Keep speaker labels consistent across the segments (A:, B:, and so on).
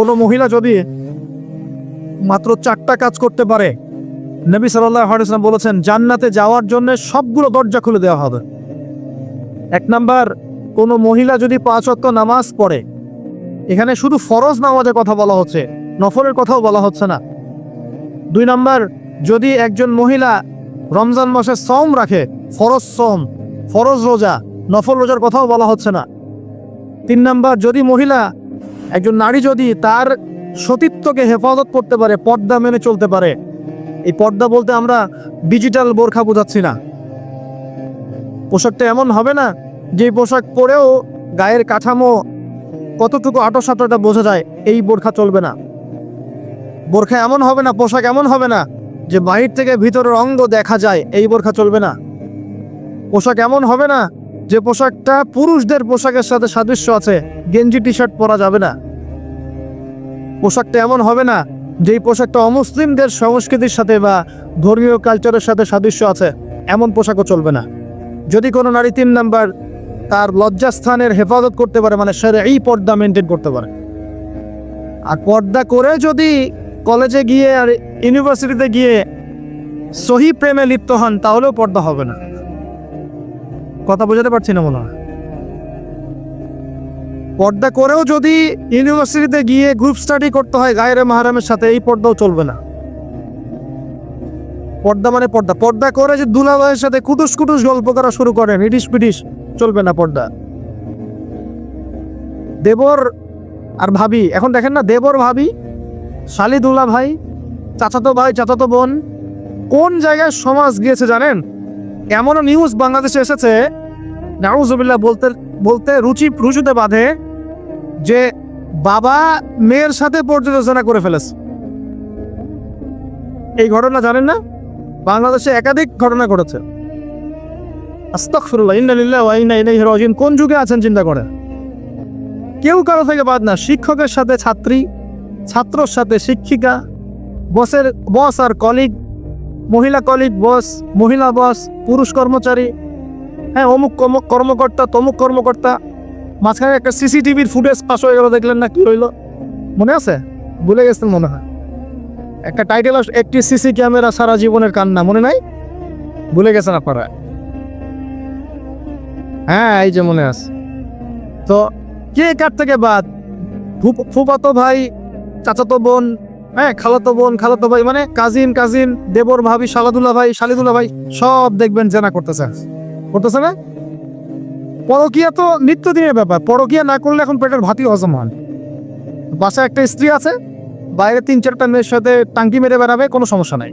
A: কোনো মহিলা যদি মাত্র চারটা কাজ করতে পারে, নবী সাল্লাহ বলেছেন, জান্নাতে যাওয়ার জন্য সবগুলো দরজা খুলে দেওয়া হবে। এক নাম্বার, কোনো মহিলা যদি পাঁচ অক্ত নামাজ পড়ে, এখানে শুধু ফরজ নামাজের কথা বলা হচ্ছে নফরের কথাও বলা হচ্ছে না। দুই নাম্বার, যদি একজন মহিলা রমজান মাসে সম রাখে, ফরজ সম ফরজ রোজা, নফল রোজার কথাও বলা হচ্ছে না। তিন নাম্বার, যদি মহিলা একজন নারী যদি তার সতীত্বকে হেফাজত করতে পারে, পর্দা মেনে চলতে পারে, এই পর্দা বলতে আমরা ডিজিটাল বোরখা বোঝাচ্ছি না। পোশাকটা এমন হবে না যে পোশাক পরেও গায়ের কাঠামো কতটুকু আটো সাটোটা বোঝা যায়, এই বোরখা চলবে না। বোরখা এমন হবে না, পোশাক এমন হবে না, যে বাহির থেকে ভিতরের অঙ্গ দেখা যায়, এই বোরখা চলবে না। পোশাক এমন হবে না যে পোশাকটা পুরুষদের পোশাকের সাথে সাদৃশ্য আছে, গেঞ্জি টি শার্ট পরা যাবে না। পোশাকটা এমন হবে না, যেই পোশাকটা অমুসলিমদের সংস্কৃতির সাথে বা ধর্মীয় কালচারের সাথে সাদৃশ্য আছে, এমন পোশাকও চলবে না। যদি কোনো নারী তিন নাম্বার তার লজ্জাস্থানের হেফাজত করতে পারে মানে সে এই পর্দা মেনটেন করতে পারে। আর পর্দা করে যদি কলেজে গিয়ে আর ইউনিভার্সিটিতে গিয়ে সহি প্রেমে লিপ্ত হন, তাহলেও পর্দা হবে না। কথা বোঝাতে পারছি না মনে হয়। পর্দা করেও যদি ইউনিভার্সিটিতে গিয়ে গ্রুপ স্টাডি করতে হয় গায়ের মাহারামের সাথে, এই পর্দাও চলবে না। পর্দা মানে পর্দা। পর্দা করে যে দুলাভাইয়ের সাথে কুটুস কুটুস গল্প করা শুরু করেন ইডিস পিডিস চলবে না পর্দা। দেবর আর ভাবি, এখন দেখেন না, দেবর ভাবি শালি দুলা ভাই, চাচাতো ভাই, চাচাতো বোন, কোন জায়গায় সমাজ গিয়েছে জানেন? এমনও নিউজ বাংলাদেশে এসেছে, নাউজুবিল্লাহ বলতে বলতে রুচি, রুচুতে বাঁধে যে বাবা মেয়ের সাথে পর্যালোচনা করে ফেলেছে। এই ঘটনা জানেন না? বাংলাদেশে একাধিক ঘটনা ঘটেছে। আস্তাগফিরুল্লাহ ইন্না লিল্লাহি ওয়া ইন্না ইলাইহি রাজিউন। কোন যুগে আছেন, চিন্তা করেন? কেউ কারও থেকে বাদ না। শিক্ষকের সাথে ছাত্রী, ছাত্রর সাথে শিক্ষিকা বসের বস আর কলিগ মহিলা কলিগ বস, মহিলা বস, পুরুষ কর্মচারী হ্যাঁ অমুক কর্ম- কর্মকর্তা, তমুক কর্মকর্তা। মাঝখানে একটা সিসিটিভির ফুটেজ পাস হয়ে গেল, দেখলেন না কি হইল। মনে আছে? ভুলে গেছেন মনে হয়। একটা টাইটেল একটি সিসি ক্যামেরা সারা জীবনের কান্না, মনে নাই? ভুলে গেছেন আপনারা? হ্যাঁ এই যে মনে আছে। তো কে কার থেকে বাদ? ফুপ- ফুফাতো ভাই, চাচাতো বোন হ্যাঁ খালাতো বোন, খালাতো ভাই মানে কাজিন কাজিন দেবর ভাবি শালাদুল্লাহ ভাই শালিদুল্লাহ ভাই, সব দেখবেন জেনা করতেছে। করতেছে না? পরকিয়া তো নিত্যদিনের ব্যাপার। পরকিয়া না করলে এখন পেটের ভাতই হজম হয় বাসায় একটা স্ত্রী আছে, বাইরে তিন চারটা মেয়ের সাথে টাঙ্কি মেরে বেড়াবে, কোনো সমস্যা নাই।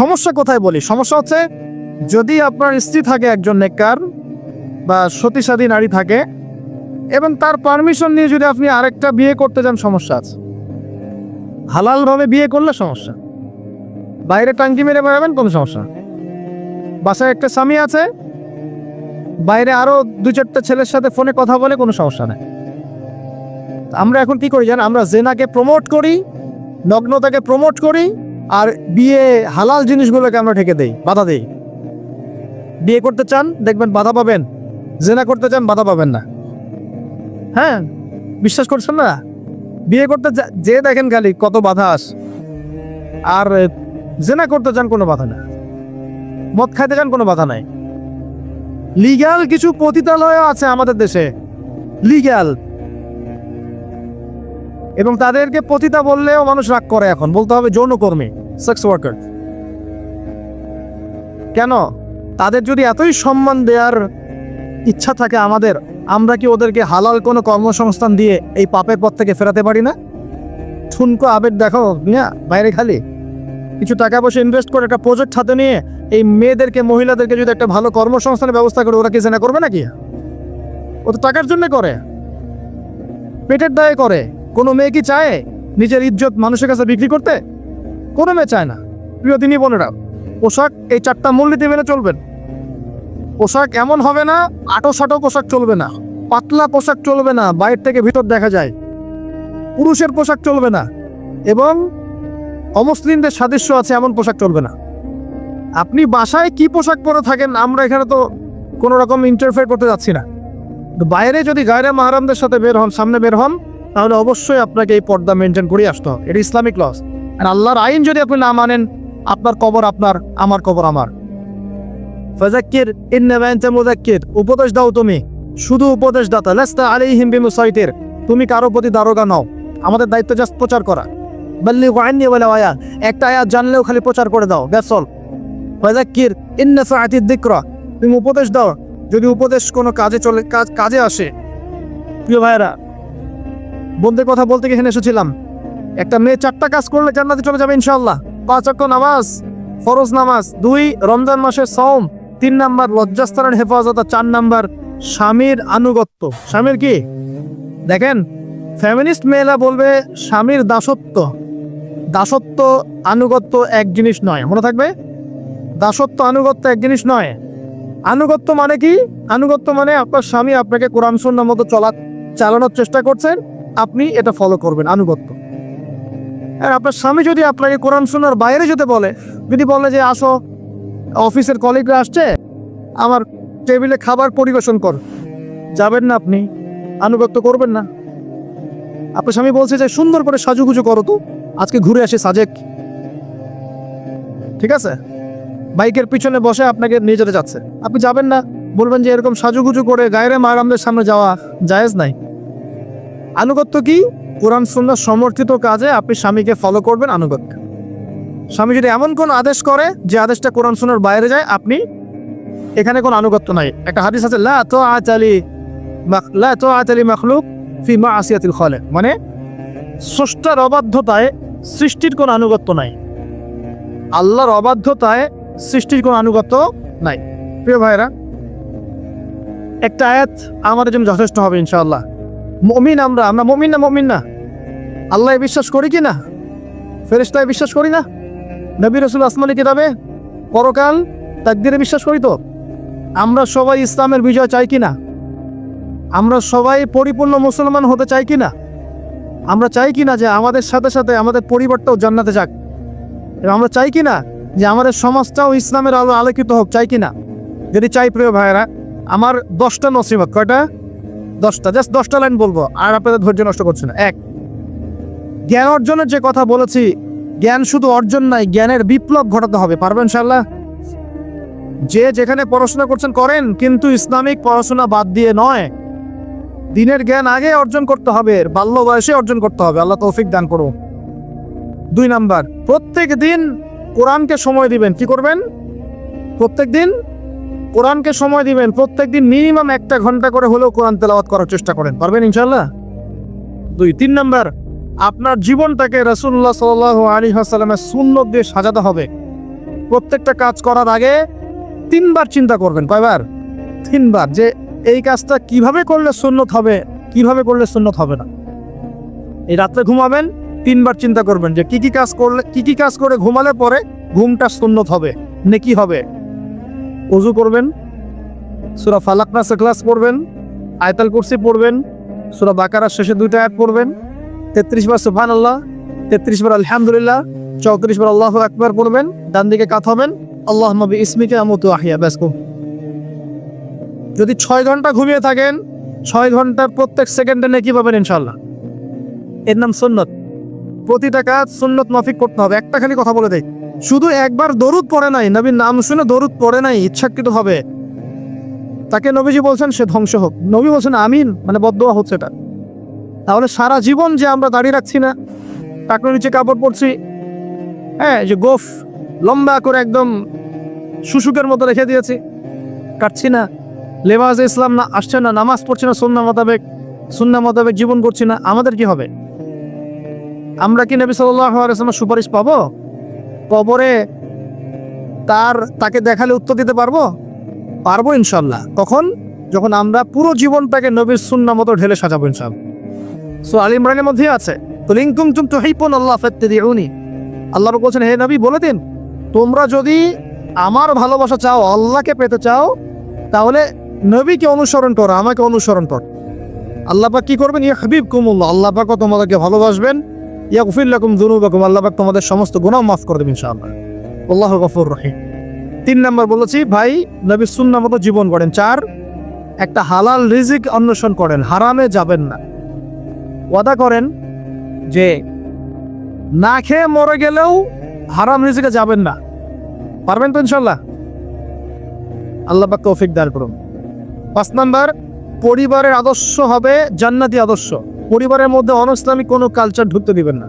A: সমস্যা কোথায় বলি? সমস্যা হচ্ছে, যদি আপনার স্ত্রী থাকে একজন নেককার বা সতীসাধী নারী থাকে, এবং তার পারমিশন নিয়ে যদি আপনি আরেকটা বিয়ে করতে যান, সমস্যা আছে। হালালভাবে বিয়ে করলে সমস্যা। বাইরে টাঙ্কি মেরে বেড়াবেন, কোনো সমস্যা বাসায় একটা স্বামী আছে, বাইরে আরও দু চারটা ছেলের সাথে ফোনে কথা বলে কোনো সমস্যা নেই। আমরা এখন কি করি জান আমরা জেনাকে প্রমোট করি, নগ্নতাকে প্রমোট করি, আর বিয়ে হালাল জিনিসগুলোকে আমরা ঠেকে দেই, বাধা দেই। বিয়ে করতে চান, দেখবেন বাধা পাবেন। জেনা করতে চান, বাধা পাবেন না। হ্যাঁ বিশ্বাস করছেন না? বিয়ে করতে যা- দেখেন খালি কত বাধা আস। আর জেনা করতে চান কোনো বাধা না মদ খাইতে চান কোনো বাধা নাই। লিগ্যাল কিছু পতিতালয় আছে আমাদের দেশে। লিগ্যাল। এবং তাদেরকে পতিতা বললেও মানুষ রাগ করে এখন। বলতে হবে যৌনকর্মী সেক্স ওয়ার্কার কেন? তাদের যদি এতই সম্মান দেওয়ার ইচ্ছা থাকে আমাদের আমরা কি ওদেরকে হালাল কোনো কর্মসংস্থান দিয়ে এই পাপের পথ থেকে ফেরাতে পারি না? ঠুনকো আবেগ দেখো, মিয়া, বাইরে খালি। কিছু টাকা পয়সা ইনভেস্ট করে একটা প্রজেক্ট হাতে নিয়ে এই মেয়েদেরকে, মহিলাদেরকে যদি একটা ভালো কর্মসংস্থানের ব্যবস্থা করে, ওরা কি জেনা করবে নাকি? ও তো টাকার জন্য করে। পেটের দায়ে করে। কোনো মেয়ে কি চায় নিজের ইজ্জত মানুষের কাছে বিক্রি করতে? কোনো মেয়ে চায় না। প্রিয় দিনই বোনেরা, পোশাক এই চারটা মূলনীতি মেনে চলবেন। পোশাক এমন হবে না, আটো সাটো পোশাক চলবে না, পাতলা পোশাক চলবে না, বাইরে থেকে ভিতর দেখা যায়। পুরুষের পোশাক চলবে না এবং অমুসলিমদের সাদৃশ্য আছে, এমন পোশাক চলবে না। আপনি বাসায় কি পোশাক পরে থাকেন, আমরা এখানে তো কোনো রকম ইন্টারফেয়ার করতে যাচ্ছি না। বাইরে যদি গায়রে মাহারামদের সাথে বের হন, সামনে বের হন, তাহলে অবশ্যই আপনাকে এই পর্দা মেনটেন করে আসতে হবে। এটা ইসলামিক লস আর আল্লাহর আইন যদি আপনি না মানেন, আপনার কবর আপনার, আমার কবর আমার। ফাজাক্কির ইন্নামা আনতা মুযাক্কির উপদেশ দাও তুমি। শুধু উপদেশ দাতা লাস্তা আলাইহিম বিমুসাইতির। তুমি কারও প্রতি দারোগা নাও। আমাদের দায়িত্ব জাস্ট প্রচার করা। বাল্লি ওয়াইনি ওয়ালা ওয়া একটা আয়াত জানলেও খালি প্রচার করে দাও। দ্যাটস অল ফাজাক্কির ইন্না সাআতিদ যিকরা। তুমি উপদেশ দাও। যদি উপদেশ কোনো কাজে চলে, কাজ, কাজে আসে। প্রিয় ভাইরা বন্ধুদের কথা বলতে গিয়ে এসেছিলাম। একটা মেয়ে চারটা কাজ করলে জান্নাতে চলে যাবে ইনশাল্লাহ পাঁচ অক্ট নামাজ, ফরজ নামাজ, দুই রমজান মাসের সওম। তিন নাম্বার লজ্জাস্থানের হেফাজত আর চার নাম্বার স্বামীর আনুগত্য। স্বামীর কি? দেখেন ফ্যামিনিস্ট মেয়েরা বলবে স্বামীর দাসত্ব। দাসত্ব, আনুগত্য এক জিনিস নয়। মনে থাকবে? দাসত্ব, আনুগত্য এক জিনিস নয়। আনুগত্য মানে কি? আনুগত্য মানে আপনার স্বামী আপনাকে কোরআন সুন্নার মতো চলা, চালানোর চেষ্টা করছেন, আপনি এটা ফলো করবেন, আনুগত্য। আর আপনার স্বামী যদি আপনাকে কোরআন শোনার বাইরে যেতে বলে, যদি বলে যে আসো অফিসের কলিগরা আসছে, আমার টেবিলে খাবার পরিবেশন কর। যাবেন না আপনি, আনুগত্য করবেন না। আপনার স্বামী বলছে যে, সুন্দর করে সাজুগুজু করো তো, আজকে ঘুরে আসে সাজেক। ঠিক আছে? বাইকের পিছনে বসে আপনাকে নিয়ে যেতে যাচ্ছে। আপনি যাবেন না, বলবেন যে এরকম সাজুগুজু করে গায়ের মারামদের সামনে যাওয়া জায়েজ নাই। আনুগত্য কি? কোরআন, সুন্নাহ সমর্থিত কাজে আপনি স্বামীকে ফলো করবেন আনুগত্য। স্বামী যদি এমন কোন আদেশ করে যে আদেশটা কোরআন সুন্নার বাইরে যায়, আপনি এখানে কোনো আনুগত্য নাই। একটা হাদিস আছে, লা তো তো মখলুক ফি আসিয়াতিল খলে মানে স্রষ্টার অবাধ্যতায় সৃষ্টির কোনো আনুগত্য নাই। আল্লাহর অবাধ্যতায় সৃষ্টির কোনো আনুগত্য নাই। প্রিয় ভাইরা একটা আয়াত আমাদের জন্য যথেষ্ট হবে ইনশাআল্লাহ। মমিন আমরা আমরা মমিন না মমিন না। আল্লাহ বিশ্বাস করি কি না? ফেরিস্তায় বিশ্বাস করি না? নবী রসুল আসমানি কিতাবে, পরকাল তাকদিরে বিশ্বাস করি তো? আমরা সবাই ইসলামের বিজয় চাই কি না আমরা সবাই পরিপূর্ণ মুসলমান হতে চাই কি না আমরা চাই কি না যে আমাদের সাথে সাথে আমাদের পরিবারটাও জান্নাতে যাক? আমরা চাই কি না যে আমাদের সমাজটাও ইসলামের আলো আলোকিত হোক, চাই কি না যদি চাই, প্রিয় ভাইয়েরা, আমার দশটা নসিবত কয়টা? দশটা জাস্ট দশটা লাইন বলব, আর আপনাদের ধৈর্য নষ্ট করছে না। এক, জ্ঞান অর্জনের যে কথা বলেছি জ্ঞান শুধু অর্জন নাই, জ্ঞানের বিপ্লব ঘটাতে হবে। পারবেন ইনশাল্লাহ যে যেখানে পড়াশোনা করছেন, করেন, কিন্তু ইসলামিক পড়াশোনা বাদ দিয়ে নয়। দিনের জ্ঞান আগে অর্জন করতে হবে, বাল্য বয়সে অর্জন করতে হবে। আল্লাহ তৌফিক দান করুন। দুই নাম্বার, প্রত্যেক দিন কোরআনকে সময় দিবেন। কি করবেন? প্রত্যেক দিন কোরআনকে সময় দিবেন। প্রত্যেক দিন মিনিমাম একটা ঘণ্টা করে হলেও কোরআন তেলাওয়াত করার চেষ্টা করেন। পারবেন ইনশাল্লাহ দুই, তিন নাম্বার আপনার জীবনটাকে রসুল্লাহ সাল আলী হাসালামের সুন্নত দিয়ে সাজাতে হবে। প্রত্যেকটা কাজ করার আগে তিনবার চিন্তা করবেন। কয়বার? তিনবার। যে এই কাজটা কীভাবে করলে সুন্নত হবে, কীভাবে করলে সুন্নত হবে না। এই রাত্রে ঘুমাবেন, তিনবার চিন্তা করবেন যে কি কি কাজ করলে, কি কি কাজ করে ঘুমালে পরে ঘুমটা সুন্নত হবে, নেকি হবে। অজু করবেন, সুরা ফালাক নাসে ক্লাস পড়বেন, আয়তাল কুরসি পড়বেন, সুরা বাকারার শেষে দুইটা অ্যাড পড়বেন তেত্রিশ বার সুফান আল্লাহ তেত্রিশ বার আলহামদুলিল্লাহ, চৌত্রিশ বার আল্লাহ আকবার পড়বেন, ডান দিকে কাত হবেন আল্লাহ নবী ইসমিকে আমতু আহিয়া, ব্যাস যদি ছয় ঘণ্টা ঘুমিয়ে থাকেন, ছয় ঘণ্টার প্রত্যেক সেকেন্ডে নেকি পাবেন ইনশাল্লাহ এর নাম সুন্নত। প্রতিটা কাজ সুন্নত মাফিক করতে হবে। একটা খালি কথা বলে দেয় শুধু একবার দরুদ পড়ে নাই, নবীর নাম শুনে দরুদ পড়ে নাই, ইচ্ছাকৃত হবে। তাকে নবীজি বলছেন, সে ধ্বংস হোক। নবী বলছেন, আমিন মানে বদোয়া হচ্ছে এটা। তাহলে সারা জীবন যে আমরা দাঁড়িয়ে রাখছি না টাকনো নিচে কাপড় পরছি হ্যাঁ যে গোফ লম্বা করে একদম শুশুকের মতো রেখে দিয়েছি, কাটছি না লেবাজ ইসলাম না, আসছে না, নামাজ পড়ছি না সুন্না মোতাবেক সুন্না মোতাবেক জীবন করছি না, আমাদের কি হবে? আমরা কি নবী সাল্লামের সুপারিশ পাবো? কবরে তার, তাকে দেখালে উত্তর দিতে পারব? পারব ইনশাল্লাহ। তখন যখন আমরা পুরো জীবনটাকে নবীর সুন্না মতো ঢেলে সাজাবো ইনশাল্লাহ। সো আলী ইমরানের মধ্যে আছে। তো লিঙ্কুম তুম তো হিপুন আল্লাহ ফেত্তে দিউনি আল্লাহ বলছেন, হে নবী, বলে দিন, তোমরা যদি আমার ভালোবাসা চাও, আল্লাহকে পেতে চাও, তাহলে নবীকে অনুসরণ করো, আমাকে অনুসরণ কর। আল্লাহ পাক কি করবেন? ইয়া হাবিব কুমুল্লাহ আল্লাহ তোমাদেরকে ভালোবাসবেন। ইয়া গফিল্লাকুম দুনুবাকুম আল্লাহ পাক তোমাদের সমস্ত গুনাহ মাফ করে দেবেন, ইনশাআল্লাহ। আল্লাহ গফুর রহিম। তিন নম্বর বলেছি, ভাই নবী সুন্না মতো জীবন করেন চার, একটা হালাল রিজিক অন্বেষণ করেন। হারামে যাবেন না। ওয়াদা করেন যে না খেয়ে মরে গেলেও হারাম রিজিকে যাবেন না। পারবেন তো ইনশাল্লাহ? আল্লাহ পাক তৌফিক দান করুন। পাঁচ নাম্বার, পরিবারের আদর্শ হবে জান্নাতি আদর্শ। পরিবারের মধ্যে অনইসলামিক কোনো কালচার ঢুকতে দিবেন না।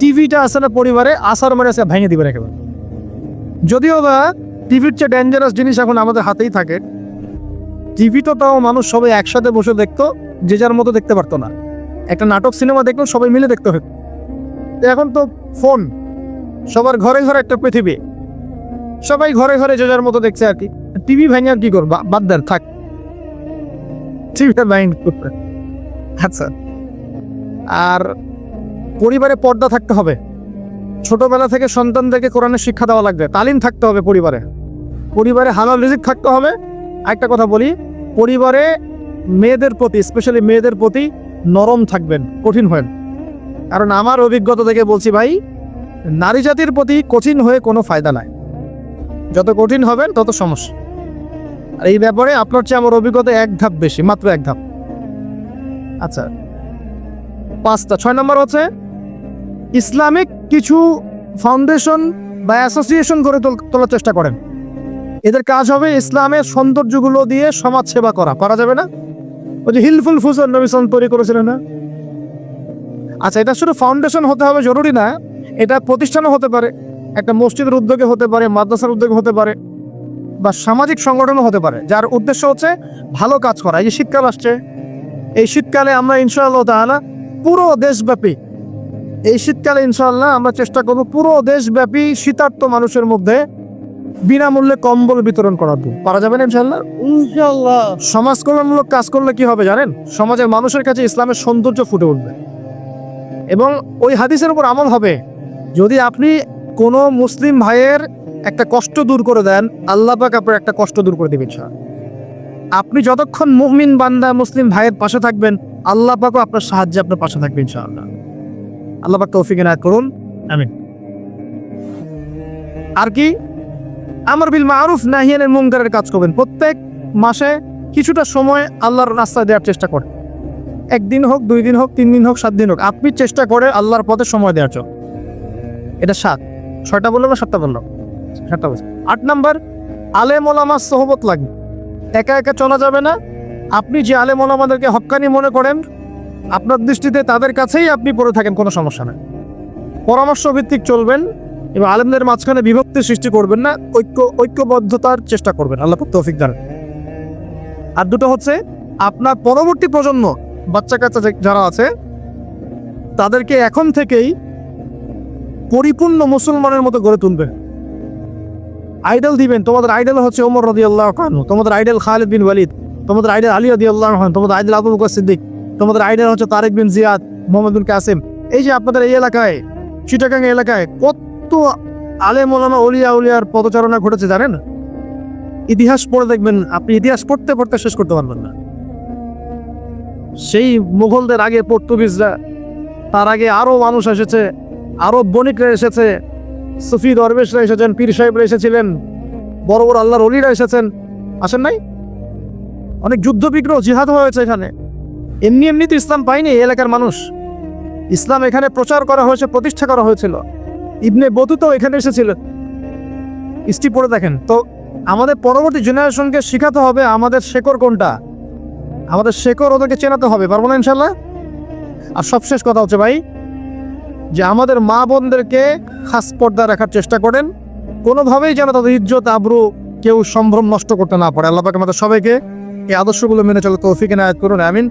A: টিভিটা আছে না পরিবারে আসার মানে আছে, ভেঙে দিবেন একেবারে। যদিও বা টিভির চেয়ে ডেঞ্জারাস জিনিস এখন আমাদের হাতেই থাকে। টিভি তো তাও মানুষ সবাই একসাথে বসে দেখতো, যে যার মতো দেখতে পারতো না। একটা নাটক, সিনেমা দেখল সবাই মিলে দেখতে হবে। এখন তো ফোন, সবার ঘরে ঘরে একটা পৃথিবী। সবাই ঘরে ঘরে যে যার মতো দেখছে আর কি। টিভি ভেঙে আর কি করব? বাদ দেন, থাক। টিভিটা করবে? আচ্ছা। আর পরিবারে পর্দা থাকতে হবে। ছোটবেলা থেকে সন্তানদেরকে কোরআনের শিক্ষা দেওয়া লাগবে। তালিম থাকতে হবে পরিবারে। পরিবারে হালাল রিজিক থাকতে হবে। একটা কথা বলি, পরিবারে মেয়েদের প্রতি স্পেশালি মেয়েদের প্রতি নরম থাকবেন, কঠিন হবেন। কারণ আমার অভিজ্ঞতা থেকে বলছি ভাই, নারী জাতির প্রতি কঠিন হয়ে কোনো ফায়দা নাই। যত কঠিন হবেন, তত সমস্যা। আর এই ব্যাপারে আপনার চেয়ে আমার অভিজ্ঞতা এক ধাপ বেশি, মাত্র এক ধাপ। আচ্ছা পাঁচটা, ছয় নম্বর হচ্ছে, ইসলামিক কিছু ফাউন্ডেশন বা অ্যাসোসিয়েশন গড়ে তোলার চেষ্টা করেন। এদের কাজ হবে ইসলামের সৌন্দর্যগুলো দিয়ে সমাজ সেবা করা করা যাবে না? ওই যে হিলফুল ফুসন নবিসন তৈরি করেছিলেন না? আচ্ছা এটা শুধু ফাউন্ডেশন হতে হবে, জরুরি না। এটা প্রতিষ্ঠানও হতে পারে, একটা মসজিদের উদ্যোগে হতে পারে, মাদ্রাসার উদ্যোগে হতে পারে, বা সামাজিক সংগঠনও হতে পারে, যার উদ্দেশ্য হচ্ছে ভালো কাজ করা। এই যে শীতকাল আসছে, এই শীতকালে আমরা ইনশাআল্লাহ তাআলা পুরো দেশব্যাপী, এই শীতকালে ইনশাআল্লাহ আমরা চেষ্টা করব পুরো দেশব্যাপী শীতার্ত মানুষের মধ্যে বিনামূল্যে কম্বল বিতরণ জন্য। পারা যাবে না ইনশাআল্লাহ? সমাজ কল্যাণমূলক কাজ করলে কি হবে জানেন? সমাজের মানুষের কাছে ইসলামের সৌন্দর্য ফুটে উঠবে। এবং ওই হাদিসের উপর আমল হবে। যদি আপনি কোনো মুসলিম ভাইয়ের একটা কষ্ট দূর করে দেন আল্লাহ পাক আপনার একটা কষ্ট দূর করে দেবেন ইনশাআল্লাহ। আপনি যতক্ষণ মুমিন বান্দা মুসলিম ভাইয়ের পাশে থাকবেন আল্লাহ পাকও আপনার সাহায্যে আপনার পাশে থাকবে ইনশাআল্লাহ। আল্লাহ পাক তৌফিক এনায়েত করুন। আমিন। আর কি? আমার বিল মারুফ নাহিয়ানের মুনকারের কাজ করবেন। প্রত্যেক মাসে কিছুটা সময় আল্লাহর রাস্তায় দেওয়ার চেষ্টা করেন। একদিন হোক, দুই দিন হোক, তিন দিন হোক, সাত দিন হোক, আপনি চেষ্টা করে আল্লাহর পথে সময় দেওয়ার জন্য। এটা সাত। ছয়টা বলল না সাতটা বলল? সাতটা বলছে। আট নাম্বার, আলেম ওলামার সহবত লাগবে। একা একা চলা যাবে না। আপনি যে আলেম ওলামাদেরকে হক্কানি মনে করেন, আপনার দৃষ্টিতে তাদের কাছেই আপনি পড়ে থাকেন, কোনো সমস্যা নেই। পরামর্শ ভিত্তিক চলবেন। এবং আলেমদের মাঝখানে বিভক্তি সৃষ্টি করবেন না, ঐক্য, ঐক্যবদ্ধতার চেষ্টা করবেন। আল্লাহ তৌফিক দান। আর দুটো হচ্ছে, আপনার পরবর্তী প্রজন্ম, বাচ্চা কাচ্চা যারা আছে, তাদেরকে এখন থেকেই পরিপূর্ণ মুসলমানের মতো গড়ে তুলবেন আইডল দিবেন, তোমাদের আইডল হচ্ছে ওমর রদি আল্লাহ খানু তোমাদের আইডল খালিদ বিন ওয়ালিদ, তোমাদের আইডল আলী রদি আল্লাহ খান তোমাদের আইডল আবু বকর সিদ্দিক, তোমাদের আইডল হচ্ছে তারেক বিন জিয়াদ, মোহাম্মদ বিন কাসিম। এই যে আপনাদের এই এলাকায়, চিটাগাং এলাকায় কত আলেম ওলামা উলিয়া উলিয়ার পদচারণা ঘটেছে, জানেন? ইতিহাস পড়ে দেখবেন, আপনি ইতিহাস পড়তে পড়তে শেষ করতে পারবেন না। সেই মুঘলদের আগে পর্তুগিজরা, তার আগে আরও মানুষ এসেছে, আরও বণিকরা এসেছে, সুফি দরবেশরা এসেছেন, পীর সাহেবরা এসেছিলেন, বড় বড় আল্লাহর অলিরা এসেছেন। আসেন নাই? অনেক যুদ্ধ বিগ্রহ জিহাদ হয়েছে এখানে। এমনি এমনি তো ইসলাম এই এলাকার মানুষ। ইসলাম এখানে প্রচার করা হয়েছে, প্রতিষ্ঠা করা হয়েছিল। ইবনে বতুতাও এখানে এসেছিলেন ইস্টি পড়ে দেখেন। তো আমাদের পরবর্তী জেনারেশনকে শেখাতে হবে আমাদের শেকড় কোনটা? আমাদের শেকড় ওদেরকে চেনাতে হবে, পারব না ইনশাল্লাহ আর সবশেষ কথা হচ্ছে ভাই, যে আমাদের মা বোনদেরকে খাস পর্দা রাখার চেষ্টা করেন। কোনোভাবেই যেন তাদের ইজ্জত, আবরু কেউ সম্ভ্রম নষ্ট করতে না পারে। আল্লাহ পাক আমাদের সবাইকে এই আদর্শগুলো মেনে চলে তৌফিক এনায়ত করুন, আমিন।